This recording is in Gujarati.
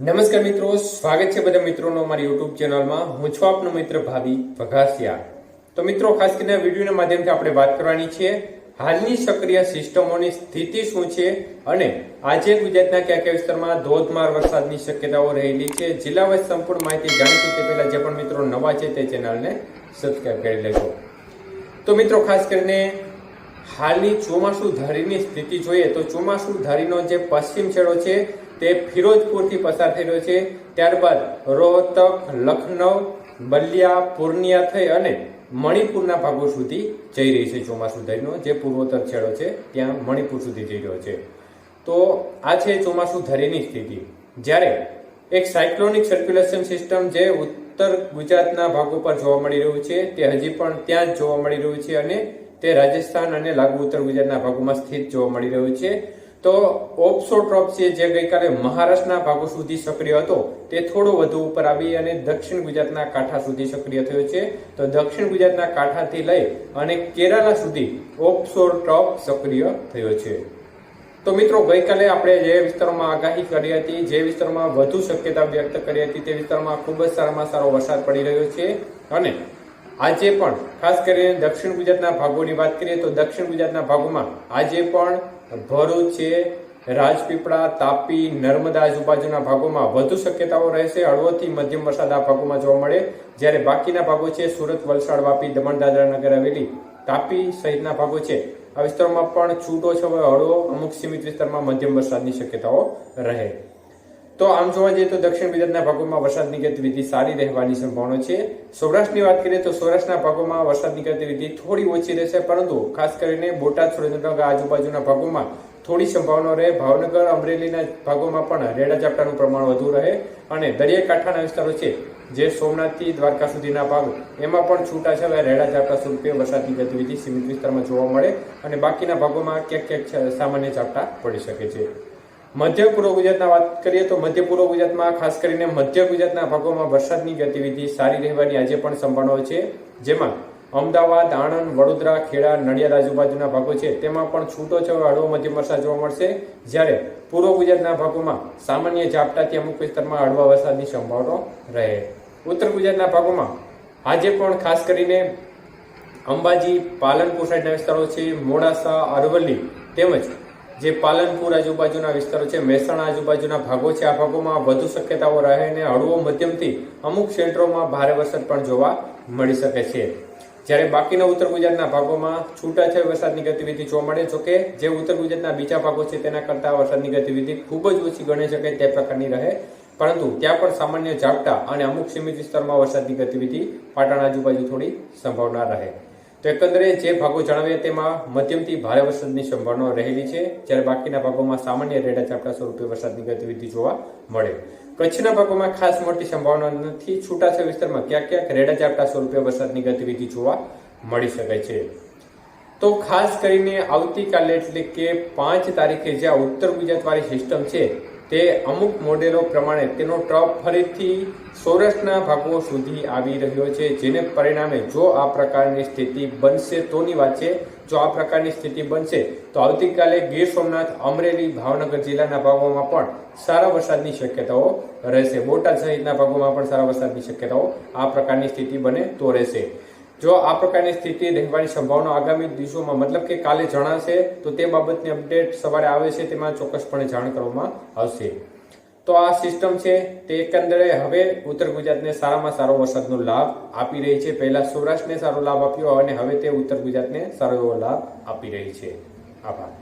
નમસ્કાર મિત્રો, સ્વાગત છે બધા મિત્રોનો અમારી યુટ્યુબ ચેનલમાં. હું છું આપનો મિત્ર ભાવી વઘાસિયા તો મિત્રો, ખાસ કરીને વિડીયોના માધ્યમથી આપણે વાત કરવાની છે, હાલની સક્રિય સિસ્ટમોની સ્થિતિ શું છે અને આજે ગુજરાતના કયા કયા વિસ્તારમાં ધોધમાર વરસાદની શક્યતાઓ રહેલી છે, જિલ્લા વાઇઝ સંપૂર્ણ માહિતી જાણીશું. તે પહેલા જે પણ મિત્રો નવા છે તે ચેનલને સબસ્ક્રાઈબ કરી લેજો. તો મિત્રો, ખાસ કરીને હાલની ચોમાસુ ધારીની સ્થિતિ જોઈએ તો ચોમાસુ ધારીનો જે પશ્ચિમ છેડો છે તે ફિરોજપુરથી પસાર થઈ રહ્યો છે. ત્યારબાદ રોહતક લખનઉ બલિયા, પૂર્ણિયા થઈ અને મણિપુરના ભાગો સુધી જઈ રહી છે ચોમાસુ ધરીનો જે પૂર્વોત્તર છેડો છે, ત્યાં મણિપુર સુધી જઈ રહ્યો છે. તો આ છે ચોમાસું ધરીની સ્થિતિ. જ્યારે એક સાયક્લોનિક સર્ક્યુલેશન સિસ્ટમ જે ઉત્તર ગુજરાતના ભાગો પર જોવા મળી રહ્યું છે, તે હજી પણ ત્યાં જ જોવા મળી રહ્યું છે અને તે રાજસ્થાન અને લાગુ ઉત્તર ગુજરાતના ભાગોમાં સ્થિત જોવા મળી રહ્યું છે. તો ઓપ્સો ટ્રોપ છે જે ગઈકાલે મહારાષ્ટ્રના ભાગો સુધી સક્રિય હતો, તે થોડો વધુ ઉપર આવી અને દક્ષિણ ગુજરાતના કાંઠા સુધી સક્રિય થયો છે. તો દક્ષિણ ગુજરાતના કાંઠાથી લઈ અને કેરાલા સુધી ઓપ્સો ટ્રોપ સક્રિય થયો છે. તો મિત્રો, ગઈકાલે આપણે જે વિસ્તારોમાં આગાહી કરી હતી, જે વિસ્તારોમાં વધુ શક્યતા વ્યક્ત કરી હતી, તે વિસ્તારમાં ખૂબ જ સારામાં સારો વરસાદ પડી રહ્યો છે. અને આજે પણ, ખાસ કરીને દક્ષિણ ગુજરાતના ભાગોની વાત કરીએ તો દક્ષિણ ગુજરાતના ભાગોમાં આજે પણ ભરૂચ છે. રાજપીપળા, તાપી, નર્મદા આજુબાજુના ભાગોમાં વધુ શક્યતાઓ રહેશે. હળવોથી મધ્યમ વરસાદ આ ભાગોમાં જોવા મળે. જ્યારે બાકીના ભાગો છે, સુરત, વલસાડ, વાપી દમણ દાદરા નગર, હવેલી, તાપી સહિતના ભાગો છે. આ વિસ્તારોમાં પણ છૂટો છવાયો હળવો, અમુક સીમિત વિસ્તારમાં મધ્યમ વરસાદની શક્યતાઓ રહે. તો આમ જોવા જઈએ તો દક્ષિણ ગુજરાતના ભાગોમાં વરસાદની ગતિવિધિ સારી રહેવાની સંભાવના છે. સૌરાષ્ટ્રની વાત કરીએ તો સૌરાષ્ટ્રના ભાગોમાં વરસાદની ગતિવિધિ થોડી ઓછી રહેશે, પરંતુ ખાસ કરીને બોટાદ, સુરેન્દ્રનગર આજુબાજુના ભાગોમાં થોડી સંભાવના રહે. ભાવનગર, અમરેલીના ભાગોમાં પણ રેડા ઝાપટાનું પ્રમાણ વધુ રહે અને દરિયાકાંઠાના વિસ્તારો છે, જે સોમનાથથી દ્વારકા સુધીના ભાગ, એમાં પણ છૂટાછવાયા રેડા ઝાપટા સ્વરૂપે વરસાદની ગતિવિધિ સીમિત વિસ્તારમાં જોવા મળે અને બાકીના ભાગોમાં ક્યાંક ક્યાંક સામાન્ય ઝાપટા પડી શકે છે. મધ્ય પૂર્વ ગુજરાતના વાત કરીએ તો મધ્ય પૂર્વ ગુજરાતમાં, ખાસ કરીને મધ્ય ગુજરાતના ભાગોમાં વરસાદની ગતિવિધિ સારી રહેવાની આજે પણ સંભાવનાઓ છે. જેમાં અમદાવાદ, આણંદ, વડોદરા, ખેડા, નડિયાદ આજુબાજુના ભાગો છે. તેમાં પણ છૂટો છવાયો હળવો મધ્યમ વરસાદ જોવા મળશે. જ્યારે પૂર્વ ગુજરાતના ભાગોમાં સામાન્ય ઝાપટાથી અમુક વિસ્તારમાં હળવા વરસાદની સંભાવના રહે. ઉત્તર ગુજરાતના ભાગોમાં આજે પણ ખાસ કરીને અંબાજી, પાલનપુર સાઈડના વિસ્તારો છે. મોડાસા, અરવલ્લી તેમજ જે પાલનપુર આજુબાજુના વિસ્તારો છે, મહેસાણા આજુબાજુના ભાગો છે, આ ભાગોમાં વધુ શક્યતાઓ રહે અને હળવો મધ્યમથી અમુક ક્ષેત્રોમાં ભારે વરસાદ પણ જોવા મળી શકે છે. જ્યારે બાકીના ઉત્તર ગુજરાતના ભાગોમાં છૂટાછવાયા વરસાદની ગતિવિધિ જોવા મળે જોકે જે ઉત્તર ગુજરાતના બીજા ભાગો છે, તેના કરતાં વરસાદની ગતિવિધિ ખૂબ જ ઓછી ગણી શકાય તે પ્રકારની રહે. પરંતુ ત્યાં પણ સામાન્ય ઝાપટા અને અમુક સીમિત વિસ્તારમાં વરસાદની ગતિવિધિ પાટણ આજુબાજુ થોડી સંભાવના રહે. તો એકંદરે જે ભાગો જણાવ્યા તેમાં મધ્યમથી ભારે વરસાદની સંભાવના રહેલી છે. જ્યારે બાકીના ભાગોમાં સામાન્ય રેડા ઝાપટા સ્વરૂપે વરસાદની ગતિવિધિ જોવા મળે. કચ્છના ભાગોમાં ખાસ મોટી સંભાવના નથી. છૂટાછા વિસ્તારમાં ક્યાંક ક્યાંક રેડા ઝાપટા સ્વરૂપે વરસાદની ગતિવિધિ જોવા મળી શકે છે. તો ખાસ કરીને આવતીકાલે એટલે કે પાંચ તારીખે જ્યાં ઉત્તર ગુજરાતવાળી સિસ્ટમ છે તે અમુક મોડેલો પ્રમાણે તેનો ટ્રપ ફરીથી સૌરાષ્ટ્રના ભાગો સુધી આવી રહ્યો છે, જેને પરિણામે જો આ પ્રકારની સ્થિતિ બનશે તોની વાત છે. જો આ પ્રકારની સ્થિતિ બનશે, તો આવતીકાલે ગીર સોમનાથ, અમરેલી, ભાવનગર જિલ્લાના ભાગોમાં પણ સારા વરસાદની શક્યતાઓ રહેશે. બોટાદ સહિતના ભાગોમાં પણ સારા વરસાદની શક્યતાઓ આ પ્રકારની સ્થિતિ બને તો રહેશે. જો આ પ્રકારની સ્થિતિ રહેવાની સંભાવના આગામી દિવસોમાં, મતલબ કે કાલે જણાશે, તો તે બાબતની અપડેટ સવારે આવે છે, તેમાં ચોક્કસપણે જાણ કરવામાં આવશે. તો આ સિસ્ટમ છે, તે એકંદરે હવે ઉત્તર ગુજરાતને સારામાં સારો વરસાદનો લાભ આપી રહી છે. પહેલા સૌરાષ્ટ્રને સારો લાભ આપ્યો અને હવે તે ઉત્તર ગુજરાતને સારો એવો લાભ આપી રહી છે. આભાર.